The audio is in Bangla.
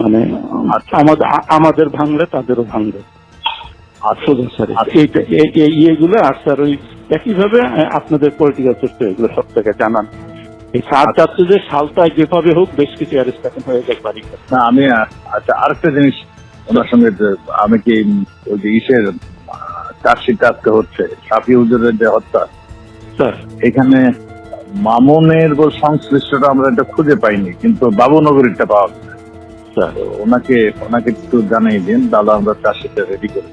মানে আচ্ছা। আমাদের আমাদের ভাঙলে তাদেরও ভাঙবে। আচ্ছা। এইটা এই- ইয়েগুলো আর স্যার ওই একইভাবে আপনাদের পলিটিক্যাল সোর্স এগুলো সব থেকে জানান। এই আচ্ছা। চাচ্ছে যে সালটায় যেভাবে হোক বেশ কিছু অ্যারেস্ট হয়ে যায় বাড়ি না আমি আচ্ছা আরেকটা জিনিস ওনার সঙ্গে আমি কি ওই যে ইসের চার্জশিট আজকে হচ্ছে সাফি হুজুরের যে হত্যা। স্যার। এখানে মামুনের সংশ্লিষ্টটা আমরা এটা খুঁজে পাইনি কিন্তু বাবুনগরীরটা পাওয়া স্যার। ওনাকে ওনাকে একটু জানাই দিন তাহলে আমরা চার্জশিটটা রেডি করি